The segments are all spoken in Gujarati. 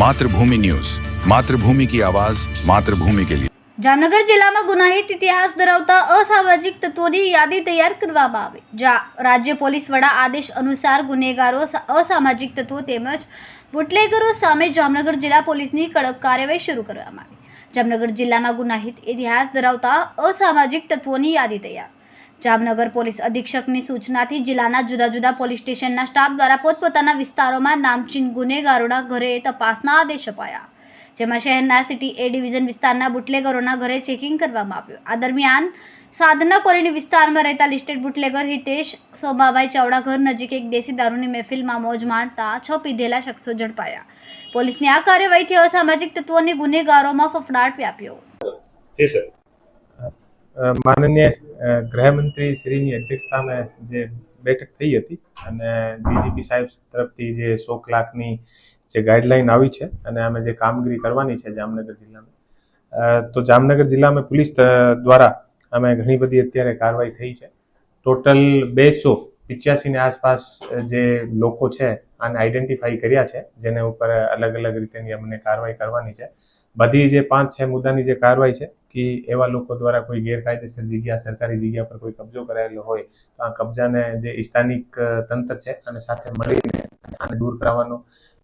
માતૃભૂમિ ન્યૂઝ. માતૃભૂમિ કી આવાજ, માતૃભૂમિ કે લીએ જામનગર જિલ્લામાં ગુનાહિત ઇતિહાસ ધરાવતા અસામાજિક તત્વોની યાદી તૈયાર કરવામાં આવે. જ્યાં રાજ્ય પોલીસ વડા આદેશ અનુસાર ગુનેગારો અસામાજિક તત્વો તેમજ બુટલેગરો સામે જામનગર જિલ્લા પોલીસની કડક કાર્યવાહી શરૂ કરવામાં આવી. જામનગર જિલ્લામાં ગુનાહિત ઇતિહાસ ધરાવતા અસામાજિક તત્વોની યાદી તૈયાર. જામનગર પોલીસ અધિક્ષકની સૂચનાથી જિલ્લાના જુદા જુદા પોલીસ સ્ટેશનના સ્ટાફ દ્વારા પોતપોતાના વિસ્તારોમાં નામચીન ગુનેગારોના ઘરે તપાસના આદેશ અપાયા. જેમાં શહેરના સિટી એ ડિવિઝન વિસ્તારના બુટલેગરોના ઘરે ચેકિંગ કરવામાં આવ્યું. આ દરમિયાન સાધના કોલોની વિસ્તારમાં રહેતા લિસ્ટેડ બુટલેગર હિતેશ સોમાભાઈ ચાવડા ઘર નજીક એક દેશી દારૂની મહેફિલમાં મોજ માણતા છ પીધેલા શખ્સો ઝડપાયા. પોલીસની આ કાર્યવાહીથી અસામાજિક તત્વોની ગુનેગારોમાં ફફડાટ વ્યાપ્યો. જી સર. અ, માનનીય ગૃહમંત્રી શ્રીની અધ્યક્ષતામાં જે બેઠક થઈ હતી અને ડીજીપી સાહેબ તરફથી જે સો કલાકની જે ગાઈડલાઈન આવી છે અને અમે જે કામગીરી કરવાની છે જામનગર જિલ્લામાં તો જામનગર જિલ્લામાં પોલીસ દ્વારા અમે ઘણી બધી અત્યારે કાર્યવાહી થઈ છે. ટોટલ બેસો પિચ્યાસીની આસપાસ જે લોકો છે આને આઈડેન્ટિફાઈ કર્યા છે, જેને ઉપર અલગ અલગ રીતેની અમને કાર્યવાહી કરવાની છે. બધી જે પાંચ, છ મુદ્દાની જે કાર્યવાહી છે કે એવા લોકો દ્વારા કોઈ ગેરકાયદેસર જગ્યા, સરકારી જગ્યા પર કોઈ કબજો કરાયેલો હોય, તો આ કબજાને જે સ્થાનિક તંત્ર છે અને સાથે મળીને આને દૂર કરાવવાનો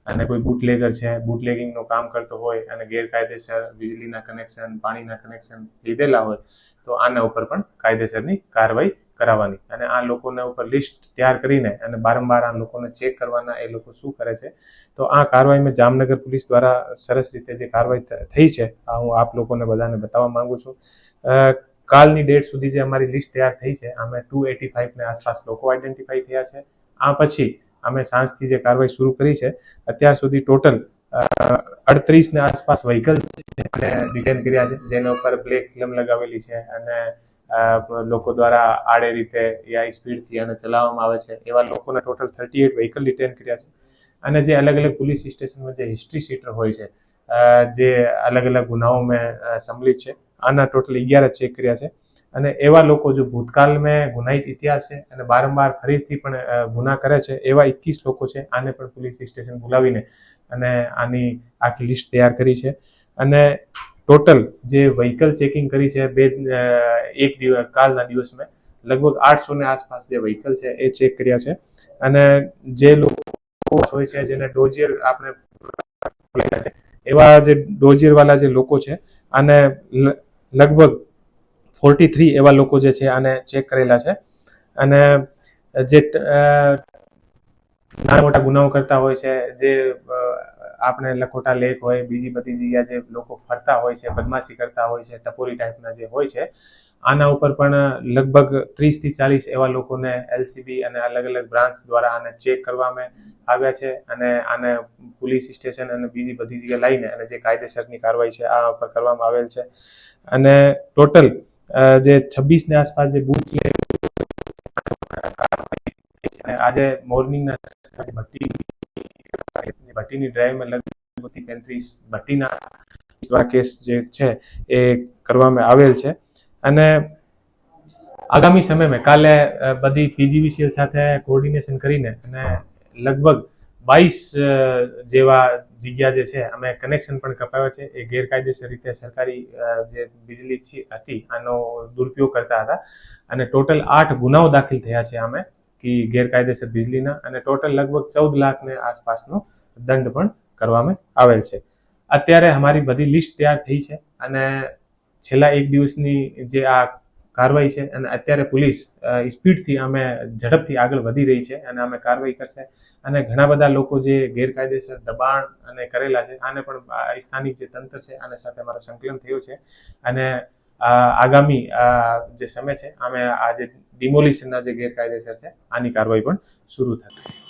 અને કોઈ બુટલેગર છે બુટલેગિંગનું કામ કરતો હોય અને ગેરકાયદેસર વીજળીના કનેક્શન પાણીના કનેક્શન લીધેલા હોય, તો આના ઉપર પણ કાયદેસરની કાર્યવાહી કરાવવાની. અને આ લોકોના ઉપર લિસ્ટ તૈયાર કરીને અને બારંબાર આ લોકોને ચેક કરવાના એ લોકો શું કરે છે, તો આ કાર્યવાહીમાં જામનગર પોલીસ દ્વારા સરસ રીતે જે કાર્યવાહી થઈ છે, આ હું આપ લોકોને બધાને બતાવવા માંગુ છું. કાલની ડેટ સુધી જે અમારી લિસ્ટ તૈયાર થઈ છે, અમે ટુ એટી ફાઇવને આસપાસ લોકો આઈડેન્ટિફાઈ થયા છે. આ પછી અમે સાંજથી જે કાર્યવાહી શરૂ કરી છે, અત્યાર સુધી ટોટલ અડત્રીસને આસપાસ વ્હીકલ્સ ડિટેન કર્યા છે, જેના ઉપર બ્લેક ફિલ્મ લગાવેલી છે અને લોકો દ્વારા આડે રીતે યા સ્પીડથી અને ચલાવવામાં આવે છે. એવા લોકોના total thirty eight vehicle detain કર્યા છે. અને જે અલગ અલગ પોલીસ સ્ટેશનમાં જે હિસ્ટ્રી સીટર હોય છે જે અલગ અલગ ગુનાઓમાં સંમિલિત છે, આના ટોટલ અગિયાર ચેક કર્યા છે. અને એવા લોકો જો ભૂતકાળમાં ગુનાહિત ઇતિહાસ છે અને બારંબાર ફરીથી પણ ગુના કરે છે, એવા એકવીસ લોકો છે, આને પણ પોલીસ સ્ટેશન બોલાવીને અને આની આખી લિસ્ટ તૈયાર કરી છે. અને ટોટલ જે વ્હીકલ ચેકિંગ કરી છે બે એક દિવસ, કાલના દિવસમાં, લગભગ આઠસો ને આસપાસ જે વ્હીકલ છે એ ચેક કર્યા છે. અને જે લોકો હોય છે, જેને ડોજિયર આપણે એવા જે ડોજિયર વાળા જે લોકો છે આને લગભગ ફોર્ટી થ્રી એવા લોકો જે છે, આને ચેક કરેલા છે. અને જે નાના મોટા ગુનાઓ કરતા હોય છે, જે આપણે લખોટા લેક હોય, બીજી બધી જગ્યા જે લોકો ફરતા હોય છે, બદમાશી કરતા હોય છે, ટપોરી ટાઈપના જે હોય છે, આના ઉપર પણ લગભગ ત્રીસથી ચાલીસ એવા લોકોને એલસીબી અને અલગ અલગ બ્રાન્ચ દ્વારા આને ચેક કરવામાં આવ્યા છે અને આને પોલીસ સ્ટેશન અને બીજી બધી જગ્યાએ લઈને અને જે કાયદેસરની કાર્યવાહી છે, આ ઉપર કરવામાં આવેલ છે. અને ટોટલ જે છવ્વીસની આસપાસ જે બૂથ આજે મોર્નિંગના ભટ્ટી ભટ્ટીની ડ્રાઈવમાં લગભગ પેંત્રીસ ભટ્ટીના કેસ જે છે એ કરવામાં આવેલ છે. અને આગામી સમયમાં કાલે બધી પીજીવીસીએલ સાથે કોર્ડિનેશન કરીને અને લગભગ બાવીસ જેવા જગ્યા જે છે, અમે કનેક્શન પણ કપાવ્યા છે. એ ગેરકાયદેસર રીતે સરકારી જે વીજળી હતી, આનો દુરુપયોગ કરતા હતા. અને ટોટલ આઠ ગુનાઓ દાખલ થયા છે અમે કે ગેરકાયદેસર વીજળીના અને ટોટલ લગભગ ચૌદ લાખને આસપાસનો દંડ પણ કરવામાં આવેલ છે. અત્યારે અમારી બધી લિસ્ટ તૈયાર થઈ છે અને છેલ્લા એક દિવસની જે આ કાર્યવાહી છે અને અત્યારે પોલીસ સ્પીડથી અમે ઝડપથી આગળ વધી રહી છે અને અમે કાર્યવાહી કરશે અને ઘણા બધા લોકો જે ગેરકાયદેસર દબાણ અને કરેલા છે આને પણ સ્થાનિક જે તંત્ર છે આના સાથે અમારો સંકલન થયું છે અને આગામી જે સમય છે અમે આ જે ડિમોલિશનના જે ગેરકાયદેસર છે આની કાર્યવાહી પણ શરૂ થશે.